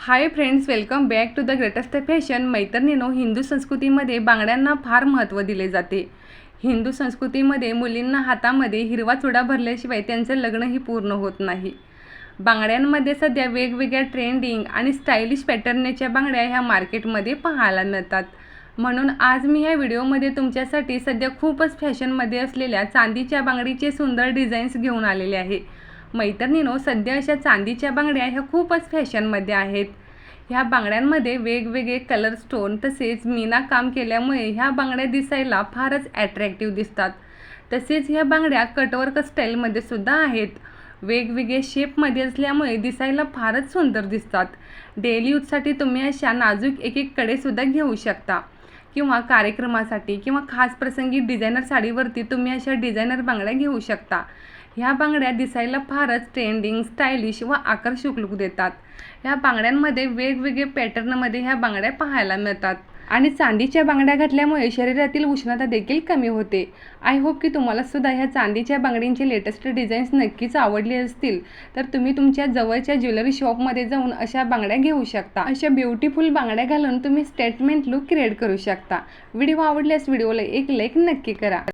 Hi friends welcome back to the greatest fashion मैत्रिणीनो Hindu संस्कृतीमध्ये बांगड्यांना फार महत्त्व दिले जाते. हिंदू संस्कृतीमध्ये मुलींना हातामध्ये हिरवा चुडा भरल्याशिवाय त्यांचं लग्नही पूर्ण होत नाही. बांगड्यांमध्ये सध्या वेगवेगळ्या ट्रेंडिंग आणि स्टायलिश पॅटर्नच्या बांगड्या ह्या मार्केटमध्ये पाहायला मिळतात. म्हणून आज मी ह्या व्हिडिओमध्ये तुमच्यासाठी सध्या खूपच फॅशनमध्ये असलेल्या चांदीच्या बांगडीचे सुंदर डिझाईन्स घेऊन आलेले आहे. मैत्रिणीनो सध्या अशा चांदीच्या बांगड्या ह्या खूपच फॅशनमध्ये आहेत. ह्या बांगड्यांमध्ये वेगवेगळे कलर स्टोन तसेच मीना काम केल्यामुळे ह्या बांगड्या दिसायला फारच ॲट्रॅक्टिव्ह दिसतात. तसेच ह्या बांगड्या कटवर्क स्टाईलमध्ये सुद्धा आहेत. वेगवेगळे शेपमध्ये असल्यामुळे दिसायला फारच सुंदर दिसतात. डेली यूजसाठी तुम्ही अशा नाजूक एक एक कडेसुद्धा घेऊ शकता. किंवा कार्यक्रमासाठी किंवा खास प्रसंगी डिझायनर साडीवरती तुम्ही अशा डिझायनर बांगड्या घेऊ शकता. ह्या बांगड्या दिसायला फारच ट्रेंडिंग स्टायलिश व आकर्षक लुक देतात. ह्या बांगड्यांमध्ये वेगवेगळे पॅटर्नमध्ये ह्या बांगड्या पाहायला मिळतात. आणि चांदीच्या बांगड्या घातल्यामुळे शरीरातील उष्णता देखील कमी होते. आय होप की तुम्हाला सुद्धा ह्या चांदीच्या बांगडींचे लेटेस्ट डिझाईन्स नक्कीच आवडले असतील. तर तुम्ही तुमच्या जवळच्या ज्वेलरी शॉपमध्ये जाऊन अशा बांगड्या घेऊ शकता. अशा ब्युटिफुल बांगड्या घालून तुम्ही स्टेटमेंट लुक क्रिएट करू शकता. व्हिडिओ आवडल्यास व्हिडिओला एक लाईक नक्की करा.